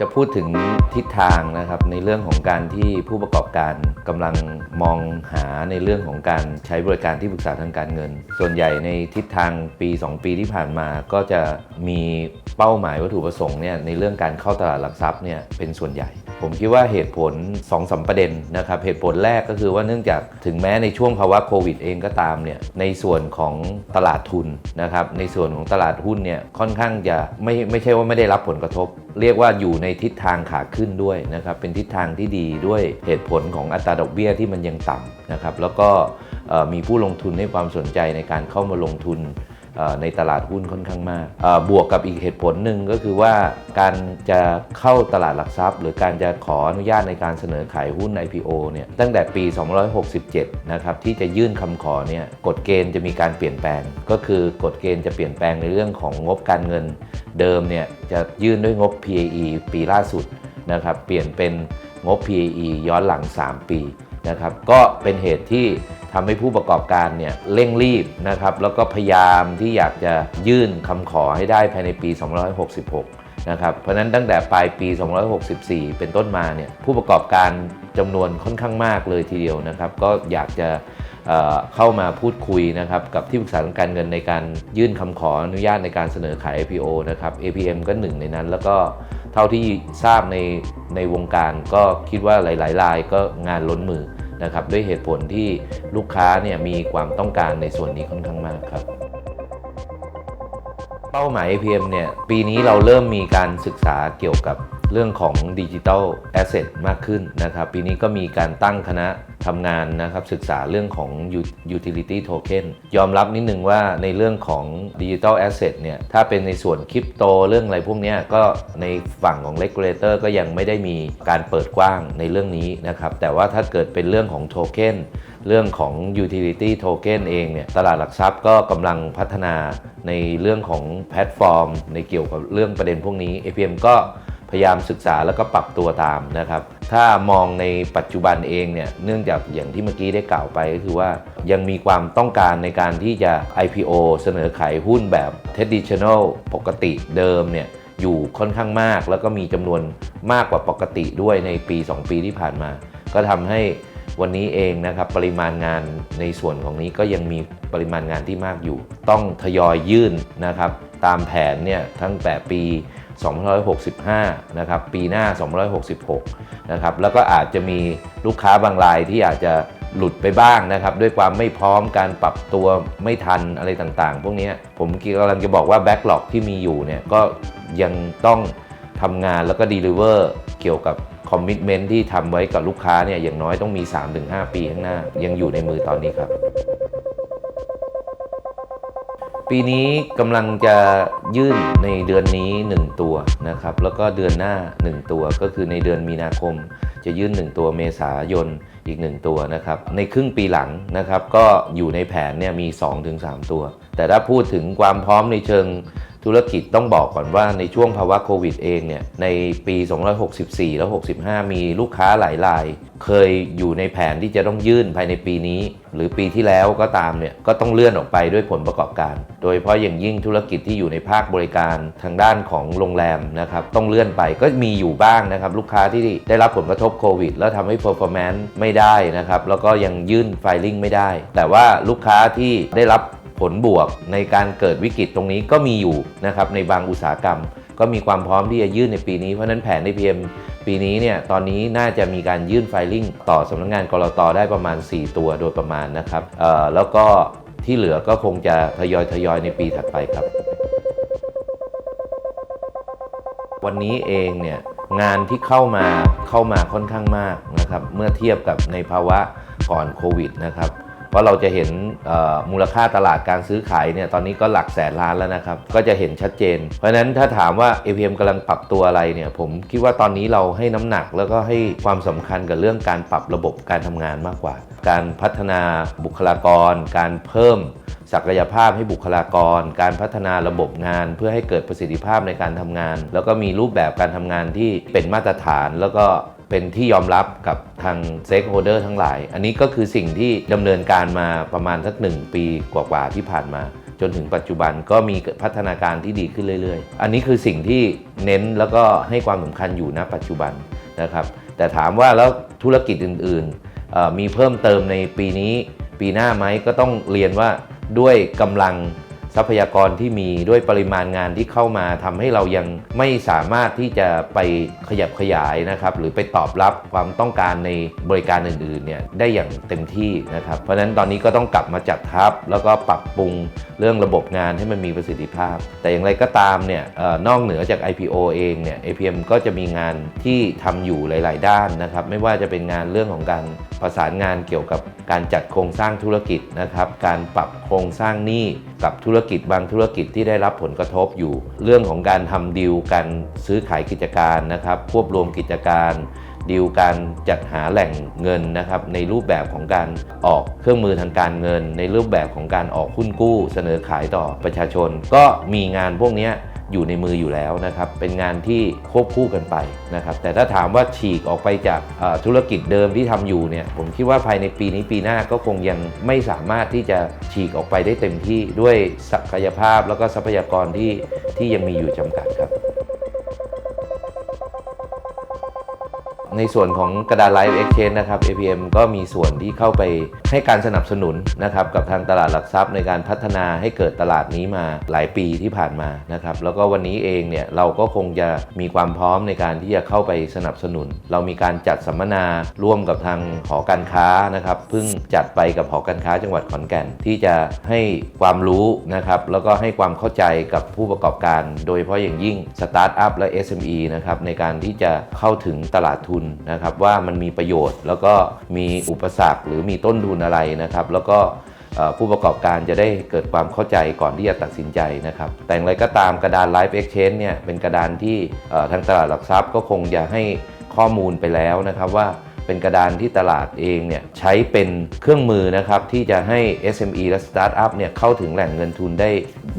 จะพูดถึงทิศทางนะครับในเรื่องของการที่ผู้ประกอบการกำลังมองหาในเรื่องของการใช้บริการที่ปรึกษาทางการเงิน ส่วนใหญ่ในทิศทางปี 2 ปีที่ผ่านมาก็จะมี เป้าหมายวัตถุประสงค์เนี่ยในเรื่องการเข้าตลาดหลักทรัพย์เนี่ยเป็นส่วนใหญ่ ผมคิดว่าเหตุผล2อสประเด็นนะครับเหตุผลแรกก็คือว่าเนื่องจากถึงแม้ในช่วงภาวะโควิดเองก็ตามเนี่ยในส่วนของตลาดทุนนะครับในส่วนของตลาดหุ้นเนี่ยค่อนข้างจะไม่ไม่ใช่ว่าไม่ได้รับผลกระทบ เรียกว่าอยู่ในทิศทางขาขึ้นด้วยนะครับเป็นทิศทางที่ดีด้วยเหตุผลของอัตราดอกเบี้ยที่มันยังต่ำนะครับแล้วก็มีผู้ลงทุนให้ความสนใจในการเข้ามาลงทุน ในตลาดหุ้นค่อนข้างมาก บวกกับอีกเหตุผลหนึ่งก็คือว่าการจะเข้าตลาดหลักทรัพย์ หรือการจะขออนุญาตในการเสนอขายหุ้น IPO เนี่ยตั้งแต่ปี 267 นะครับที่จะยื่นคำขอเนี่ยกฎเกณฑ์จะมีการเปลี่ยนแปลง ก็คือกฎเกณฑ์จะเปลี่ยนแปลงในเรื่องของงบการเงิน เดิมเนี่ยจะยื่นด้วยงบ PAE ปีล่าสุดนะครับเปลี่ยนเป็นงบ PAE ย้อนหลัง 3 ปี นะครับก็เป็นเหตุที่ทำให้ผู้ประกอบการเนี่ยเร่งรีบนะครับแล้วก็พยายามที่อยากจะยื่นคำขอให้ได้ภายในปี 266 นะครับเพราะนั้นตั้งแต่ปลายปี 264 เป็นต้นมาเนี่ยผู้ประกอบการจำนวนค่อนข้างมากเลยทีเดียวนะครับก็อยากจะเเข้ามาพูดคุยนะครับกับที่ปรึกษาทางการเงินในการยื่นคำขออนุญาตในการเสนอขาย IPO นะครับ APM ก็หนึ่งในนั้น แล้วก็เท่าที่ทราบในในวงการก็คิดว่าหลายๆรายก็งานล้นมือ นะครับด้วยเหตุผลที่ลูกค้าเนี่ยมีความต้องการในส่วนนี้ค่อนข้างมากครับ เป้าหมาย APM เนี่ยปีนี้เราเริ่มมีการศึกษาเกี่ยวกับ เรื่องของดิจิทัลแอสเซทมากขึ้นนะครับ ปีนี้ก็มีการตั้งคณะทำงานนะครับ ศึกษาเรื่องของ utility token ยอมรับนิดนึงว่าในเรื่องของดิจิทัลแอสเซทเนี่ย ถ้าเป็นในส่วนคริปโตเรื่องอะไรพวกนี้ก็ในฝั่งของ regulator ก็ยังไม่ได้มีการเปิดกว้างในเรื่องนี้นะครับ แต่ว่าถ้าเกิดเป็นเรื่องของโทเค็นเรื่องของ utility token เองเนี่ย ตลาดหลักทรัพย์ก็กำลังพัฒนาในเรื่องของแพลตฟอร์ม ในเกี่ยวกับเรื่องประเด็นพวกนี้ APM ก็ พยายามศึกษาแล้วก็ปรับตัวตามนะครับ ถ้ามองในปัจจุบันเองเนี่ยเนื่องจากอย่างที่เมื่อกี้ได้กล่าวไปก็คือว่ายังมีความต้องการในการที่จะ IPO เสนอขายหุ้นแบบ traditional ปกติเดิมเนี่ยอยู่ค่อนข้างมาก แล้วก็มีจำนวนมากกว่าปกติด้วยในปี 2 ปีที่ผ่านมา ก็ทำให้วันนี้เองนะครับปริมาณงานในส่วนของนี้ก็ยังมีปริมาณงานที่มากอยู่ ต้องทยอยยื่นนะครับตามแผนเนี่ยตั้งแต่ปี 2565 นะครับ ปีหน้า 266 นะครับ แล้วก็อาจจะมีลูกค้าบางรายที่อาจจะหลุดไปบ้างนะครับ ด้วยความไม่พร้อมการปรับตัวไม่ทันอะไรต่างๆ พวกนี้ผมกำลังจะบอกว่าแบ็กหลอกที่มีอยู่เนี่ยก็ยังต้องทำงานแล้วก็ดีลิเวอร์เกี่ยวกับคอมมิชเมนท์ที่ทำไว้กับลูกค้าเนี่ยอย่างน้อยต้องมี 3-5 ปีข้างหน้า ยังอยู่ในมือตอนนี้ครับ ปีนี้กำลังจะยื่นในเดือนนี้ 1 ตัวนะครับ แล้วก็เดือนหน้า 1 ตัวก็คือในเดือนมีนาคม จะยื่น 1 ตัวเมษายนอีก 1 ตัวนะครับ ในครึ่งปีหลังนะครับ ก็อยู่ในแผนเนี่ยมี 2-3 ตัว แต่ถ้าพูดถึงความพร้อมในเชิง ธุรกิจต้องบอกก่อนว่าในช่วงภาวะโควิดเองเนี่ยในปี 264 แล้ว 65 มีลูกค้าหลายราย เคยอยู่ในแผนที่จะต้องยื่นภายในปีนี้ หรือปีที่แล้วก็ตามเนี่ยก็ต้องเลื่อนออกไปด้วยผลประกอบการ โดยเฉพาะอย่างยิ่งธุรกิจที่อยู่ในภาคบริการทางด้านของโรงแรมนะครับต้องเลื่อนไปก็มีอยู่บ้างนะครับลูกค้าที่ได้รับผลกระทบโควิด แล้วทำให้ performance ไม่ได้นะครับแล้วก็ยังยื่นไฟลิ่งไม่ได้ แต่ว่าลูกค้าที่ได้รับ ผลบวกในการเกิดวิกฤตตรงนี้ก็มีอยู่นะครับในบางอุตสาหกรรม ก็มีความพร้อมที่จะยื่นในปีนี้ เพราะนั้นแผนใน PM ปีนี้เนี่ยตอนนี้น่าจะมีการยื่นไฟลิ่งต่อสำนักงานกรตได้ประมาณ 4 ตัวโดยประมาณนะครับแล้วก็ที่เหลือก็คงจะทยอยทยอยในปีถัดไปครับ วันนี้เองเนี่ยงานที่เข้ามาเข้ามาค่อนข้างมากนะครับเมื่อเทียบกับในภาวะก่อนโควิดนะครับ เพราะเราจะเห็นมูลค่าตลาดการซื้อขายเนี่ยตอนนี้ก็หลักแสนล้านแล้วนะครับ ก็จะเห็นชัดเจน เพราะฉะนั้นถ้าถามว่า APM กำลังปรับตัวอะไรเนี่ยผมคิดว่าตอนนี้เราให้น้ำหนักแล้วก็ให้ความสำคัญกับเรื่องการปรับระบบการทำงานมากกว่า การพัฒนาบุคลากร การเพิ่มศักยภาพให้บุคลากร การพัฒนาระบบงาน เพื่อให้เกิดประสิทธิภาพในการทำงาน แล้วก็มีรูปแบบการทำงานที่เป็นมาตรฐานแล้วก็ เป็นที่ยอมรับกับทางเซ็กโฮเดอร์ทั้งหลาย อันนี้ก็คือสิ่งที่ดำเนินการมาประมาณสักหนึ่งปีกว่าๆที่ผ่านมา จนถึงปัจจุบันก็มีพัฒนาการที่ดีขึ้นเรื่อยๆ อันนี้คือสิ่งที่เน้นแล้วก็ให้ความสำคัญอยู่ณปัจจุบันนะครับ แต่ถามว่าแล้วธุรกิจอื่นๆ มีเพิ่มเติมในปีนี้ปีหน้าไหมก็ต้องเรียนว่าด้วยกำลัง ทรัพยากรที่มีด้วยปริมาณงานที่เข้ามาทำให้เรายังไม่สามารถที่จะไปขยับขยายนะครับหรือไปตอบรับความต้องการในบริการอื่นๆเนี่ยได้อย่างเต็มที่นะครับเพราะฉะนั้นตอนนี้ก็ต้องกลับมาจัดทัพ แล้วก็ปรับปรุงเรื่องระบบงานให้มันมีประสิทธิภาพ แต่อย่างไรก็ตามเนี่ยออนอกเหนือจาก IPO เองเนี่ย APM ก็จะมีงานที่ทำอยู่หลาย ๆ ด้านนะครับไม่ว่าจะเป็นงานเรื่องของการ ประสานงานเกี่ยวกับการจัดโครงสร้างธุรกิจนะครับ การปรับโครงสร้างหนี้กับธุรกิจบางธุรกิจที่ได้รับผลกระทบอยู่ เรื่องของการทำดีลการซื้อขายกิจการนะครับควบรวมกิจการดีลการจัดหาแหล่งเงินนะครับในรูปแบบของการออกเครื่องมือทางการเงิน ในรูปแบบของการออกหุ้นกู้ เสนอขายต่อประชาชน ก็มีงานพวกนี้ อยู่ในมืออยู่แล้วนะครับเป็นงานที่ควบคู่กันไปนะครับแต่ถ้าถามว่าฉีกออกไปจากธุรกิจเดิมที่ทำอยู่เนี่ยผมคิดว่าภายในปีนี้ปีหน้าก็คงยังไม่สามารถที่จะฉีกออกไปได้เต็มที่ด้วยศักยภาพแล้วก็ทรัพยากรที่ที่ยังมีอยู่จำกัดครับ ในส่วนของกระดาษ Live Exchange นะครับ APM ก็มีส่วนที่เข้าไปให้การสนับสนุนนะครับกับทางตลาดหลักทรัพย์ในการพัฒนาให้เกิดตลาดนี้มาหลายปีที่ผ่านมานะครับแล้วก็วันนี้เองเนี่ยเราก็คงจะมีความพร้อมในการที่จะเข้าไปสนับสนุน เรามีการจัดสัมมนาร่วมกับทางหอการค้านะครับเพิ่งจัดไปกับหอการค้าจังหวัดขอนแก่น ที่จะให้ความรู้นะครับแล้วก็ให้ความเข้าใจกับผู้ประกอบการ โดยเฉพาะอย่างยิ่งสตาร์ทอัพและ SME นะครับในการที่จะเข้าถึงตลาดทุนนะครับว่ามันมีประโยชน์ แล้วก็มีอุปสรรคหรือมีต้นทุนอะไรนะครับ แล้วก็ผู้ประกอบการจะได้เกิดความเข้าใจก่อนที่จะตัดสินใจนะครับ แต่อย่างไรก็ตามกระดาน Life Exchange เนี่ยเป็นกระดานที่ทางตลาดหลักทรัพย์ก็คงจะให้ข้อมูลไปแล้วนะครับว่า เป็นกระดานที่ตลาดเองเนี่ยใช้เป็นเครื่องมือนะครับที่จะให้ SME และ Startup เนี่ยเข้าถึงแหล่งเงินทุนได้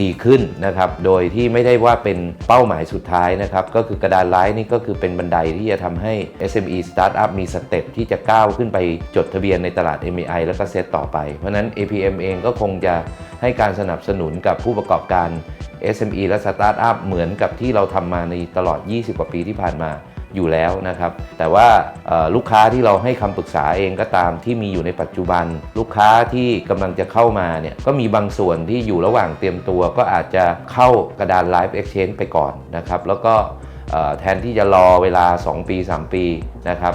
ดีขึ้นนะครับโดยที่ไม่ได้ว่าเป็นเป้าหมายสุดท้ายนะครับก็คือกระดานไลน์นี่ก็คือเป็นบันไดที่จะทำให้ SME Startup มีสเต็ปที่จะก้าวขึ้นไปจดทะเบียนในตลาด MAI แล้วก็เซตต่อไป เพราะนั้น APM เองก็คงจะให้การสนับสนุนกับผู้ประกอบการ SME และ Startup เหมือนกับที่เราทำมาในตลอด 20 กว่าปีที่ผ่านมา อยู่แล้วนะครับ แต่ว่าลูกค้าที่เราให้คำปรึกษาเองก็ตามที่มีอยู่ในปัจจุบัน ลูกค้าที่กำลังจะเข้ามาเนี่ยก็มีบางส่วนที่อยู่ระหว่างเตรียมตัว ก็อาจจะเข้ากระดาน Live Exchange ไปก่อนนะครับ แล้วก็แทนที่จะรอเวลา 2 ปี 3 ปีนะครับ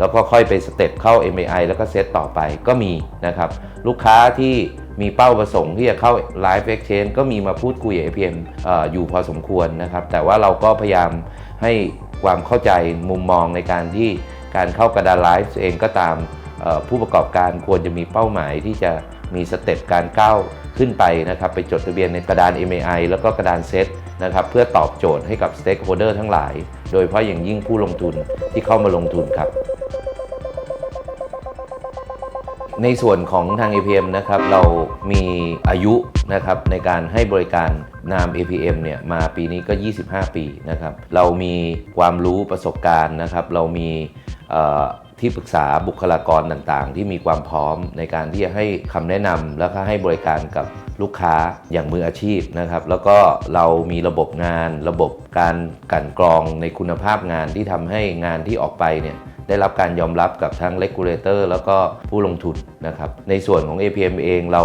แล้วก็ค่อยไปสเต็ปเข้า MAI แล้วก็เซตต่อไปก็มีนะครับ ลูกค้าที่ มีเป้าประสงค์ที่จะเข้า Live Exchange ก็มีมาพูดคุยกับ APM เอออยู่พอสมควรนะครับ แต่ว่าเราก็พยายามให้ความเข้าใจมุมมองในการที่การเข้ากระดานไลฟ์เองก็ตามผู้ประกอบการควรจะมีเป้าหมายที่จะมีสเต็ปการก้าวขึ้นไปนะครับไปจดทะเบียนในกระดาน MAI แล้วก็กระดานเซตนะครับเพื่อตอบโจทย์ให้กับ Stakeholder ทั้งหลาย โดยเฉพาะอย่างยิ่งผู้ลงทุนที่เข้ามาลงทุนครับ ในส่วนของทาง APM นะครับเรามีอายุนะครับในการให้บริการนาม APM เนี่ยมาปีนี้ก็ 25 ปีนะครับเรามีความรู้ประสบการณ์นะครับเรามีที่ปรึกษาบุคลากรต่างๆ ที่มีความพร้อมในการที่จะให้คำแนะนำแล้วก็ให้บริการกับลูกค้าอย่างมืออาชีพนะครับ แล้วก็เรามีระบบงาน ระบบการกันกรองในคุณภาพงานที่ทำให้งานที่ออกไปเนี่ย ได้รับการยอมรับกับทั้ง regulator แล้วก็ผู้ลงทุนนะครับในส่วนของ APM เองเรา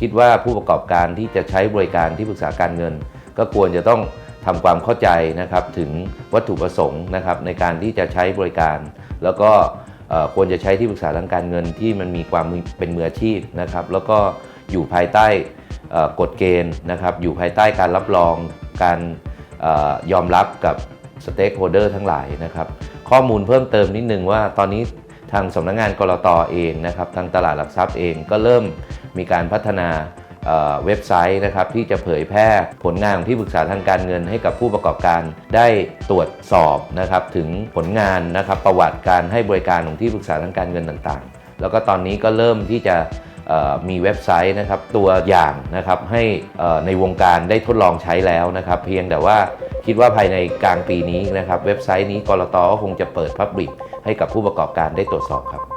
คิดว่าผู้ประกอบการที่จะใช้บริการที่ปรึกษาการเงิน ก็ควรจะต้องทำความเข้าใจนะครับถึงวัตถุประสงค์นะครับในการที่จะใช้บริการ แล้วก็ควรจะใช้ที่ปรึกษาทางการเงินที่มันมีความเป็นมืออาชีพนะครับแล้วก็อยู่ภายใต้กฎเกณฑ์นะครับอยู่ภายใต้การรับรองการอยอมรับกับสเต็กโฮเดอร์ทั้งหลายนะครับ ข้อมูลเพิ่มเติมนิดนึงว่าตอนนี้ทางสำนักงานกรตอเองนะครับทางตลาดหลักทรัพย์เองก็เริ่มมีการพัฒนาเว็บไซต์นะครับที่จะเผยแพร่ผลงานของที่ปรึกษาทางการเงินให้กับผู้ประกอบการได้ตรวจสอบนะครับถึงผลงานนะครับประวัติการให้บริการของที่ปรึกษาทางการเงินต่างๆ แล้วก็ตอนนี้ก็เริ่มที่จะ มีเว็บไซต์นะครับตัวอย่างนะครับให้ในวงการได้ทดลองใช้แล้วนะครับ เพียงแต่ว่าคิดว่าภายในกลางปีนี้นะครับ เว็บไซต์นี้กรตก็คงจะเปิดพับลิกให้กับผู้ประกอบการได้ตรวจสอบครับ